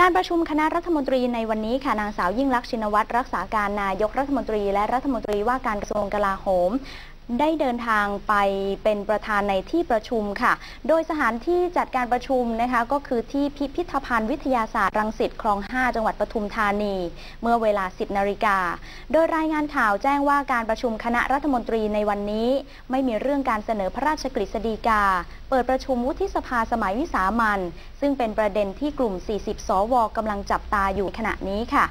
การประชุมคณะรัฐมนตรีในวันนี้ค่ะนางสาวยิ่งลักษณ์ชินวัตรรักษาการนายกรัฐมนตรีและรัฐมนตรีว่าการกระทรวงกลาโหม ได้เดินทางไปเป็นประธานในที่ประชุมค่ะ โดยสถานที่จัดการประชุมนะคะก็คือที่พิพิธภัณฑ์วิทยาศาสตร์รังสิตคลอง 5 จังหวัดปทุมธานี เมื่อเวลา 10 นาฬิกา โดยรายงานข่าวแจ้งว่าการประชุมคณะรัฐมนตรีในวันนี้ ไม่มีเรื่องการเสนอพระราชกฤษฎีกา เปิดประชุมวุฒิสภาสมัยวิสามันซึ่งเป็นประเด็นที่กลุ่ม 40 สวกำลังจับตาอยู่ขณะนี้ค่ะ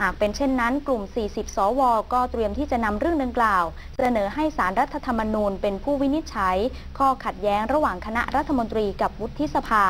หากเป็นเช่นนั้น กลุ่ม 40 สว ก็เตรียมที่จะนำเรื่องดังกล่าว เสนอให้สารรัฐธรรมนูญเป็นผู้วินิจฉัย ข้อขัดแย้งระหว่างคณะรัฐมนตรีกับวุฒิสภา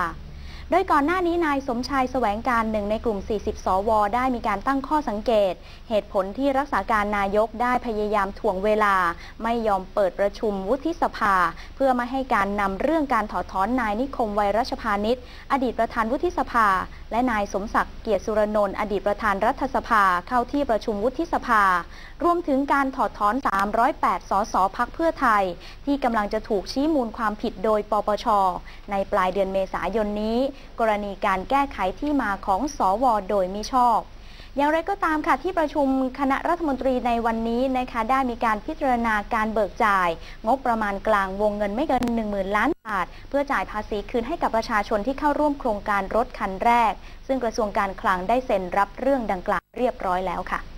โดยก่อนหน้านี้นายสมชายแสวงการหนึ่งในกลุ่ม 40 สว ได้มีการตั้งข้อสังเกต เหตุผลที่รักษาการนายกได้พยายามถ่วงเวลา ไม่ยอมเปิดประชุมวุฒิสภา เพื่อไม่ให้การนำเรื่องการถอดถอนนายนิคมไวรัชพานิชอดีตประธานวุฒิสภา และนายสมศักดิ์เกียรติสุรนนท์อดีตประธานรัฐสภาเข้าที่ประชุมวุฒิสภา รวมถึงการถอดถอน 308 สสพักเพื่อไทย ที่กำลังจะถูกชี้มูลความผิดโดยปปช ในปลายเดือนเมษายนนี้กรณีการแก้ไขที่มาของสวโดยมิชอบ อย่างไรก็ตามค่ะที่ประชุมคณะรัฐมนตรีในวันนี้นะคะได้มีการพิจารณาการเบิกจ่าย งบประมาณกลางวงเงินไม่เกิน 10,000 ล้านบาท เพื่อจ่ายภาษีคืนให้กับประชาชนที่เข้าร่วมโครงการรถคันแรก ซึ่งกระทรวงการคลังได้เซ็นรับเรื่องดังกล่าวเรียบร้อยแล้วค่ะ